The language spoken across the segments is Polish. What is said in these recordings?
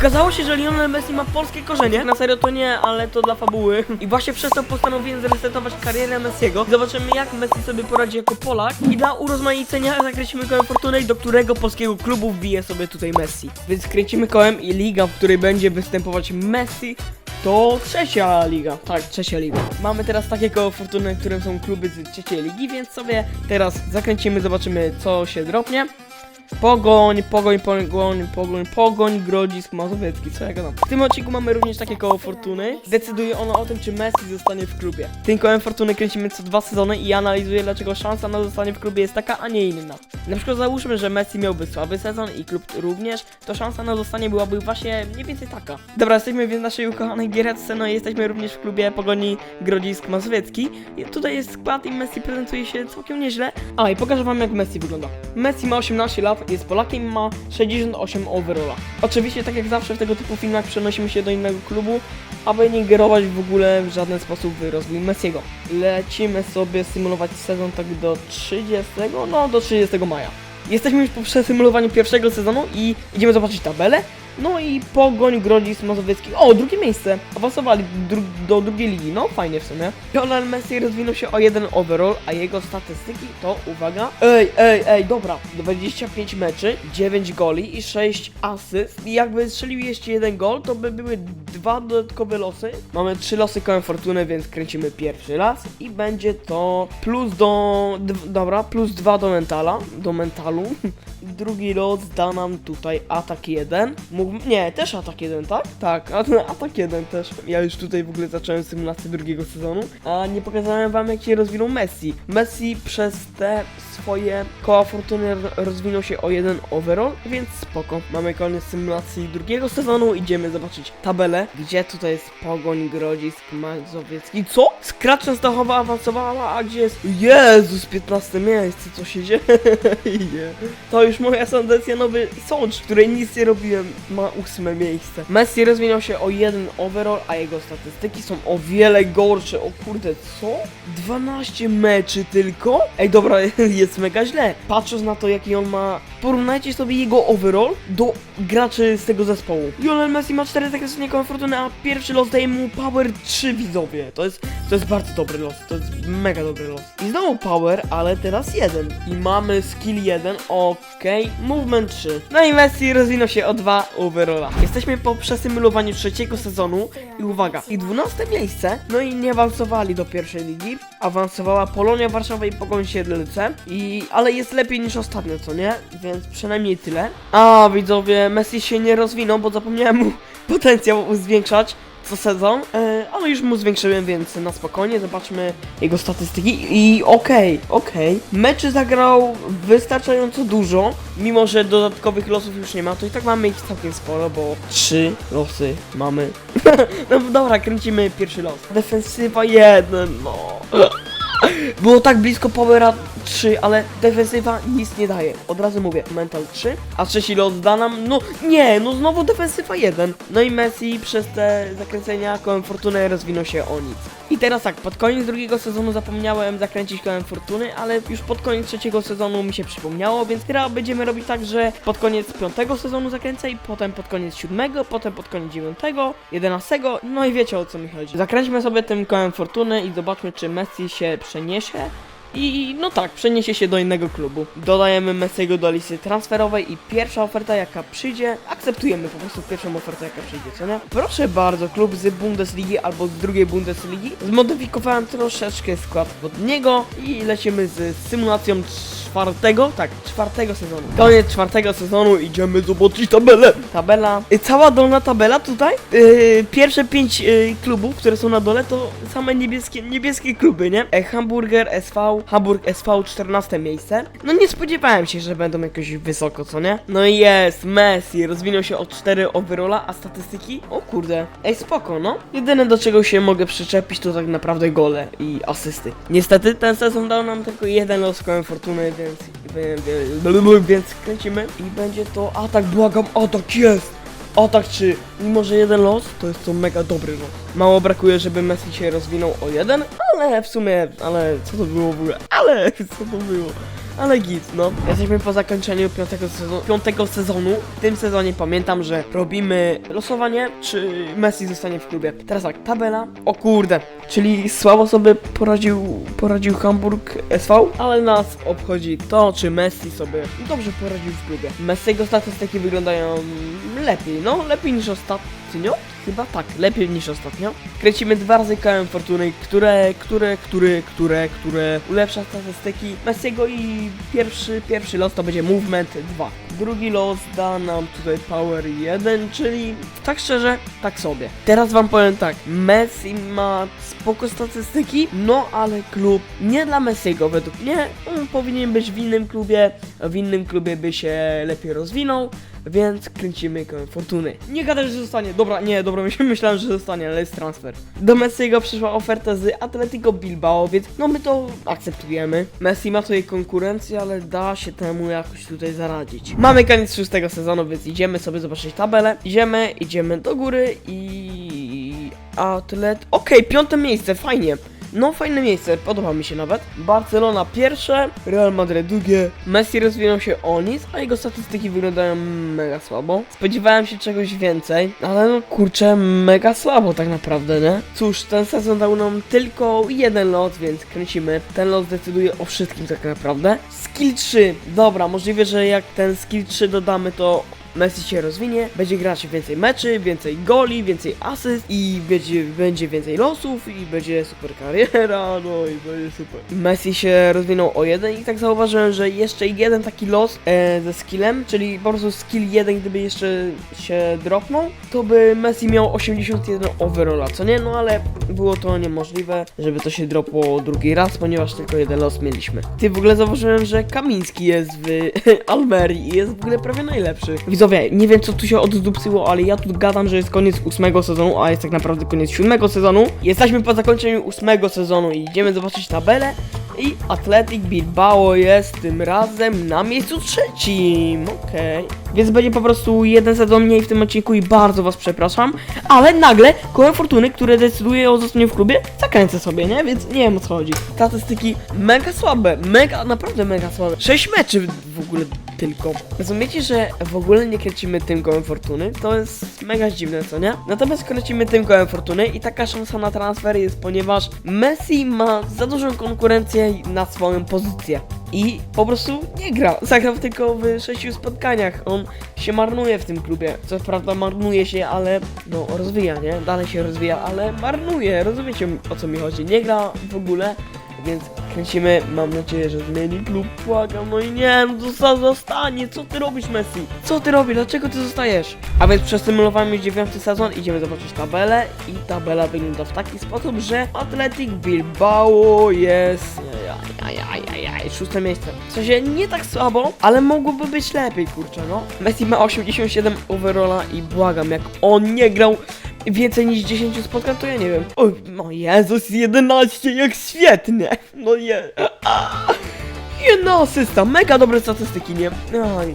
Okazało się, że Lionel Messi ma polskie korzenie. Na serio to nie, ale to dla fabuły. I właśnie przez to postanowiłem zresetować karierę Messiego. Zobaczymy jak Messi sobie poradzi jako Polak. I dla urozmaicenia zakręcimy kołem fortuny, do którego polskiego klubu wbije sobie tutaj Messi. Więc kręcimy kołem i liga, w której będzie występować Messi, to trzecia liga, tak, trzecia liga. Mamy teraz takie koło fortuny, którym są kluby z trzeciej ligi, więc sobie teraz zakręcimy, zobaczymy co się dropnie. Pogoń, pogoń, pogoń, pogoń, pogoń, Grodzisk, Mazowiecki, co ja gadam. W tym odcinku mamy również takie koło fortuny. Decyduje ono o tym, czy Messi zostanie w klubie. Tym kołem fortuny kręcimy co dwa sezony i analizuję, dlaczego szansa na zostanie w klubie jest taka, a nie inna. Na przykład załóżmy, że Messi miałby słaby sezon i klub również, to szansa na zostanie byłaby właśnie mniej więcej taka. Dobra, jesteśmy więc w naszej ukochanej giereczce, no i jesteśmy również w klubie Pogoni Grodzisk Mazowiecki. I tutaj jest skład i Messi prezentuje się całkiem nieźle. A i pokażę wam jak Messi wygląda. Messi ma 18 lat, jest Polakiem, ma 68 overalla. Oczywiście, tak jak zawsze w tego typu filmach przenosimy się do innego klubu, aby nie ingerować w ogóle w żaden sposób w rozwój Messiego. Lecimy sobie symulować sezon tak do 30, no do 30 maja. Jesteśmy już po przesymulowaniu pierwszego sezonu i idziemy zobaczyć tabelę. No i Pogoń Grodzisk Mazowiecki. O, drugie miejsce. Awansowali dru do drugiej ligi. No, fajnie w sumie. Lionel Messi rozwinął się o jeden overall, a jego statystyki to, uwaga... Ej, ej, ej, dobra. 25 meczy, 9 goli i 6 asyst. I jakby strzelił jeszcze jeden gol, to by były dwa dodatkowe losy. Mamy trzy losy kołem fortuny, więc kręcimy pierwszy raz. I będzie to plus do... dobra, plus dwa do mentala. Do mentalu. Drugi los da nam tutaj atak 1. Mógł... Nie, też atak 1, tak? Tak, atak 1 też. Ja już tutaj w ogóle zacząłem symulację drugiego sezonu, a nie pokazałem wam jak się rozwinął Messi. Messi przez te swoje koła fortuny ro- rozwinął się o jeden overall, więc spoko. Mamy koniec symulacji drugiego sezonu, idziemy zobaczyć tabelę, gdzie tutaj jest Pogoń, Grodzisk, Mazowiecki. Co? Skrat Częstochowa awansowała, a gdzie jest... Jezus, 15 miejsce, co się dzieje? To już moja sentencja nowy sącz, której nic nie robiłem, ma ósme miejsce. Messi rozwinął się o jeden overall, a jego statystyki są o wiele gorsze. O kurde, co? 12 meczy tylko? Ej, dobra, jest mega źle. Patrząc na to, jaki on ma... Porównajcie sobie jego overall do graczy z tego zespołu. Lionel Messi ma 4 zakreslenia koła fortuny, a pierwszy los daje mu power 3 widzowie. To jest, to jest bardzo dobry los, to jest mega dobry los. I znowu power, ale teraz jeden. I mamy skill 1, okej, movement 3. No i Messi rozwinął się o 2 overalla. Jesteśmy po przesymulowaniu trzeciego sezonu i uwaga, i 12 miejsce, no i nie awansowali do pierwszej ligi. Awansowała Polonia Warszawa i Pogoń Siedlce. I, ale jest lepiej niż ostatnio, co nie? Więc przynajmniej tyle. A widzowie, Messi się nie rozwinął, bo zapomniałem mu potencjał zwiększać co sezon, e, ale już mu zwiększyłem, więc na spokojnie zobaczmy jego statystyki i okej, okej. Meczy zagrał wystarczająco dużo, mimo że dodatkowych losów już nie ma, to i tak mamy ich całkiem sporo, bo trzy losy mamy. no dobra, kręcimy pierwszy los. Defensywa jeden, no. Było tak blisko Powera 3, ale defensywa nic nie daje. Od razu mówię, mental 3, a trzeci los da nam, no nie, no znowu defensywa 1. No i Messi przez te zakręcenia kołem fortuny rozwinął się o nic. I teraz tak, pod koniec drugiego sezonu zapomniałem zakręcić kołem fortuny, ale już pod koniec trzeciego sezonu mi się przypomniało, więc teraz będziemy robić tak, że pod koniec piątego sezonu zakręcę i potem pod koniec siódmego, potem pod koniec dziewiątego, jedenastego, no i wiecie o co mi chodzi. Zakręćmy sobie tym kołem fortuny i zobaczmy czy Messi się przeniesie. I no tak, przeniesie się do innego klubu. Dodajemy Messiego do listy transferowej i pierwsza oferta jaka przyjdzie, akceptujemy po prostu pierwszą ofertę jaka przyjdzie, co nie? Proszę bardzo, klub z Bundesligi albo z drugiej Bundesligi. Zmodyfikowałem troszeczkę skład pod niego i lecimy z symulacją czwartego, tak, czwartego sezonu. Koniec czwartego sezonu, idziemy zobaczyć tabelę. Tabela, y, cała dolna tabela tutaj, yy, pierwsze pięć yy, klubów, które są na dole, to same niebieskie, niebieskie kluby, nie? E, Hamburger SV, Hamburg SV 14 miejsce. No nie spodziewałem się, że będą jakoś wysoko, co nie? No i jest, Messi rozwinął się o 4 overalla, a statystyki? O kurde, ej spoko, no. Jedyne do czego się mogę przyczepić to tak naprawdę gole i asysty. Niestety ten sezon dał nam tylko jeden los kołem fortuny, więc, więc, więc kręcimy i będzie to atak, błagam, atak jest! Atak 3, mimo że jeden los, to jest to mega dobry los. Mało brakuje, żeby Messi się rozwinął o jeden, ale w sumie, ale co to było w ogóle? Ale co to było? Ale git, no. Jesteśmy po zakończeniu piątego sezonu, piątego sezonu. W tym sezonie pamiętam, że robimy losowanie, czy Messi zostanie w klubie. Teraz tak, tabela. O kurde, czyli słabo sobie poradził, poradził Hamburg SV, ale nas obchodzi to, czy Messi sobie dobrze poradził w klubie. Messiego statystyki wyglądają lepiej, no, lepiej niż ostatnio. Chyba tak, lepiej niż ostatnio. Kręcimy dwa razy kołem fortuny, które, które, które, które, które ulepsza statystyki Messiego i pierwszy, pierwszy los to będzie Movement 2. Drugi los da nam tutaj Power 1, czyli tak szczerze, tak sobie. Teraz wam powiem tak, Messi ma spoko statystyki, no ale klub nie dla Messiego według mnie, on powinien być w innym klubie, w innym klubie by się lepiej rozwinął, więc kręcimy kołem fortuny. Nie gadaj, że zostanie. Dobra, nie, dobra, myśl- myślałem, że zostanie, ale jest transfer. Do Messiego przyszła oferta z Atletico Bilbao, więc no my to akceptujemy. Messi ma tutaj konkurencję, ale da się temu jakoś tutaj zaradzić. Mamy koniec szóstego sezonu, więc idziemy sobie zobaczyć tabelę. Idziemy, idziemy do góry i... Atlet... Okej, piąte miejsce, fajnie. No, fajne miejsce, podoba mi się nawet. Barcelona pierwsze, Real Madrid drugie. Messi rozwinął się o nic, a jego statystyki wyglądają mega słabo. Spodziewałem się czegoś więcej, ale no kurczę, mega słabo tak naprawdę, nie? Cóż, ten sezon dał nam tylko jeden lot, więc kręcimy. Ten lot decyduje o wszystkim tak naprawdę. Skill 3, dobra, możliwe, że jak ten skill 3 dodamy, to Messi się rozwinie, będzie grać więcej meczy, więcej goli, więcej asyst i będzie, będzie więcej losów i będzie super kariera, no i będzie super. Messi się rozwinął o jeden i tak zauważyłem, że jeszcze jeden taki los e, ze skillem, czyli po prostu skill 1 gdyby jeszcze się dropnął, to by Messi miał 81 overalla, co nie? No ale było to niemożliwe, żeby to się dropło drugi raz, ponieważ tylko jeden los mieliśmy. Ty w ogóle zauważyłem, że Kamiński jest w Almerii i jest w ogóle prawie najlepszy. Widzowie, nie wiem co tu się oddupcyło, ale ja tu gadam, że jest koniec ósmego sezonu, a jest tak naprawdę koniec siódmego sezonu. Jesteśmy po zakończeniu ósmego sezonu i idziemy zobaczyć tabelę. I Athletic Bilbao jest tym razem na miejscu trzecim. Okej. Więc będzie po prostu jeden sezon w tym odcinku i bardzo was przepraszam. Ale nagle kołem fortuny, które decyduje o zostaniu w klubie, zakręcę sobie, nie? Więc nie wiem o co chodzi. Statystyki mega słabe, mega, naprawdę mega słabe. 6 meczy w ogóle tylko. Rozumiecie, że w ogóle nie kręcimy tym kołem fortuny? To jest mega dziwne, co nie? Natomiast kręcimy tym kołem fortuny i taka szansa na transfer jest, ponieważ Messi ma za dużą konkurencję na swoją pozycję. I po prostu nie gra. Zagrał tylko w sześciu spotkaniach. On się marnuje w tym klubie. Co prawda marnuje się, ale no rozwija, nie? Dalej się rozwija, ale marnuje. Rozumiecie o co mi chodzi? Nie gra w ogóle. Więc kręcimy, mam nadzieję, że zmieni klub, błagam, no i nie, no to zostanie, co ty robisz Messi? Co ty robisz, dlaczego ty zostajesz? A więc przestymulowałem już dziewiąty sezon, idziemy zobaczyć tabelę i tabela wygląda w taki sposób, że Athletic Bilbao jest, ajajajajaj, szóste miejsce. W sensie nie tak słabo, ale mogłoby być lepiej, kurczę, no. Messi ma 87 overalla i błagam, jak on nie grał więcej niż 10 spotkań, to ja nie wiem. O, no Jezus, 11, jak świetnie. No je. A, Jedna asysta, mega dobre statystyki, nie? Aj.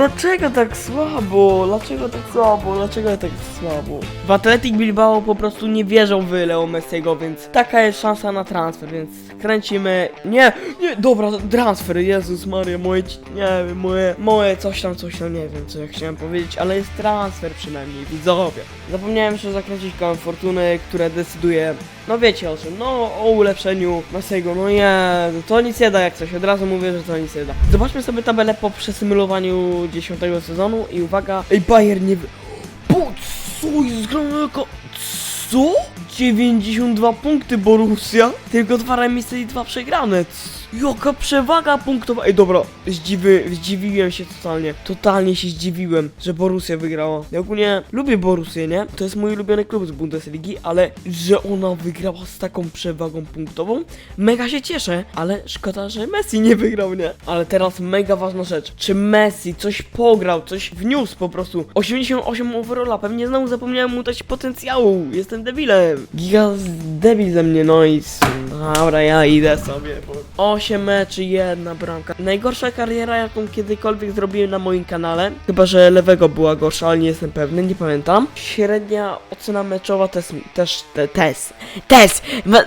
Dlaczego tak słabo? Dlaczego tak słabo? Dlaczego tak słabo? W Athletic Bilbao po prostu nie wierzą w Leo Messiego, więc taka jest szansa na transfer, więc kręcimy. Nie, nie, dobra, transfer, Jezus Maria, moje, nie wiem, moje, moje coś tam, coś tam, nie wiem co ja chciałem powiedzieć, ale jest transfer przynajmniej, widzowie. Zapomniałem jeszcze zakręcić kołem fortuny, które decyduje, no wiecie o czym, no o ulepszeniu Messiego, no nie, to nic nie da jak coś, od razu mówię, że to nic nie da. Zobaczmy sobie tabelę po przesymulowaniu 10 sezonu i uwaga, ej Bayern nie... wy- Po co jest jako... Co? 92 punkty Borussia, tylko dwa remisy i dwa przegrane. C- Jaka przewaga punktowa. Ej, dobra, zdziwy, zdziwiłem się totalnie. Totalnie się zdziwiłem, że Borussia wygrała. Ja ogólnie lubię Borussię, nie? To jest mój ulubiony klub z Bundesligi, ale że ona wygrała z taką przewagą punktową, mega się cieszę, ale szkoda, że Messi nie wygrał, nie? Ale teraz mega ważna rzecz. Czy Messi coś pograł, coś wniósł po prostu? 88 overalla, pewnie znowu zapomniałem mu dać potencjału. Jestem debilem. Giga debil ze mnie, no i... Dobra, ja idę sobie. po- 8 meczy, jedna bramka. Najgorsza kariera, jaką kiedykolwiek zrobiłem na moim kanale. Chyba, że lewego była gorsza, ale nie jestem pewny, nie pamiętam. Średnia ocena meczowa też, też, te, tes, tes,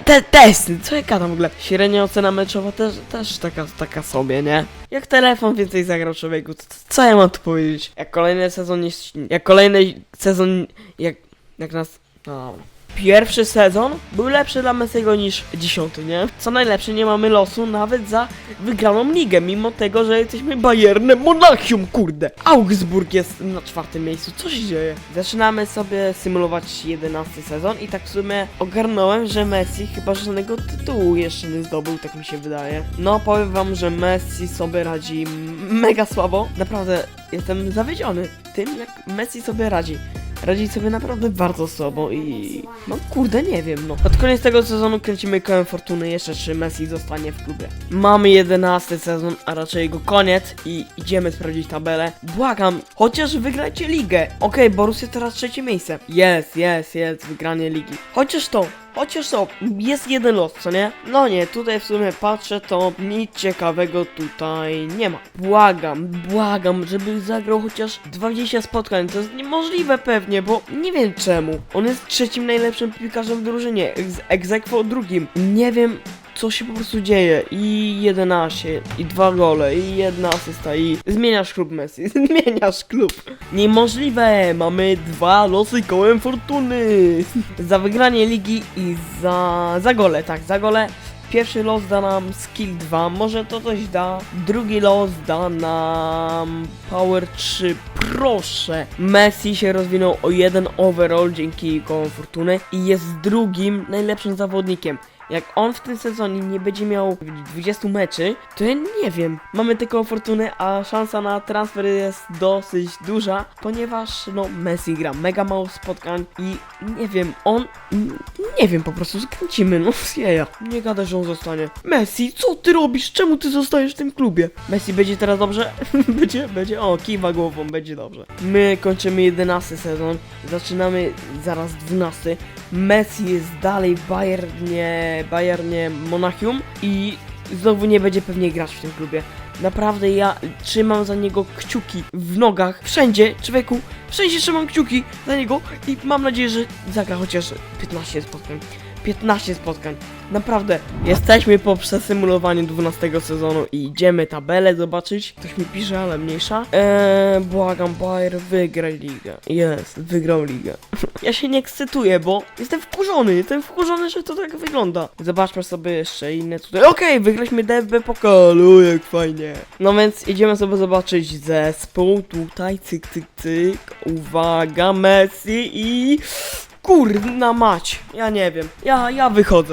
te, tes, co ja gadam w ogóle? Średnia ocena meczowa też, też taka, taka sobie, nie? Jak telefon więcej zagrał człowieku, to, to co ja mam tu powiedzieć? Jak kolejny sezon jak kolejny sezon, jak, jak nas, no. Pierwszy sezon był lepszy dla Messiego niż dziesiąty, nie? Co najlepsze, nie mamy losu nawet za wygraną ligę, mimo tego, że jesteśmy Bayernem Monachium, kurde. Augsburg jest na czwartym miejscu, co się dzieje? Zaczynamy sobie symulować jedenasty sezon i tak w sumie ogarnąłem, że Messi chyba żadnego tytułu jeszcze nie zdobył, tak mi się wydaje. No, powiem wam, że Messi sobie radzi mega słabo. Naprawdę, jestem zawiedziony tym, jak Messi sobie radzi radzi sobie naprawdę bardzo słabo i no kurde nie wiem no. Pod koniec tego sezonu kręcimy kołem fortuny jeszcze czy Messi zostanie w klubie. Mamy 11 sezon, a raczej jego koniec i idziemy sprawdzić tabelę. Błagam, chociaż wygrajcie ligę. Okej, Borussia teraz trzecie miejsce. Jest, jest, jest wygranie ligi. Chociaż to, Chociaż to, jest jeden los, co nie? No nie, tutaj w sumie patrzę, to nic ciekawego tutaj nie ma. Błagam, błagam, żeby zagrał chociaż 20 spotkań. To jest niemożliwe pewnie, bo nie wiem czemu. On jest trzecim najlepszym piłkarzem w drużynie, ex egzekwo drugim. Nie wiem, co się po prostu dzieje. I 11, i dwa gole, i jedna asysta, i zmieniasz klub Messi, zmieniasz klub. Niemożliwe, mamy dwa losy kołem fortuny. za wygranie ligi i za, za gole, tak, za gole. Pierwszy los da nam skill 2, może to coś da. Drugi los da nam power 3, proszę. Messi się rozwinął o jeden overall dzięki kołom fortuny i jest drugim najlepszym zawodnikiem. Jak on w tym sezonie nie będzie miał 20 meczy, to ja nie wiem. Mamy tylko fortunę, a szansa na transfer jest dosyć duża, ponieważ no Messi gra mega mało spotkań i nie wiem, on nie wiem, po prostu skręcimy, no jaja. Nie gadaj, że on zostanie. Messi, co ty robisz? Czemu ty zostajesz w tym klubie? Messi będzie teraz dobrze? będzie, będzie, o, kiwa głową, będzie dobrze. My kończymy 11 sezon, zaczynamy zaraz 12. Messi jest dalej w Bayernie, Bayernie Monachium i znowu nie będzie pewnie grać w tym klubie. Naprawdę ja trzymam za niego kciuki w nogach, wszędzie, człowieku, wszędzie trzymam kciuki za niego i mam nadzieję, że zagra chociaż 15 spotkań. 15 spotkań. Naprawdę, jesteśmy po przesymulowaniu 12 sezonu i idziemy tabelę zobaczyć. Ktoś mi pisze, ale mniejsza. Eee, błagam, Bayer, wygraj ligę. Jest, wygrał ligę. ja się nie ekscytuję, bo jestem wkurzony, jestem wkurzony, że to tak wygląda. Zobaczmy sobie jeszcze inne tutaj. Okej, wygraliśmy DB Pokalu, jak fajnie. No więc idziemy sobie zobaczyć zespół. Tutaj, cyk, cyk, cyk. Uwaga, Messi i... Kurna mać, ja nie wiem. Ja, ja wychodzę.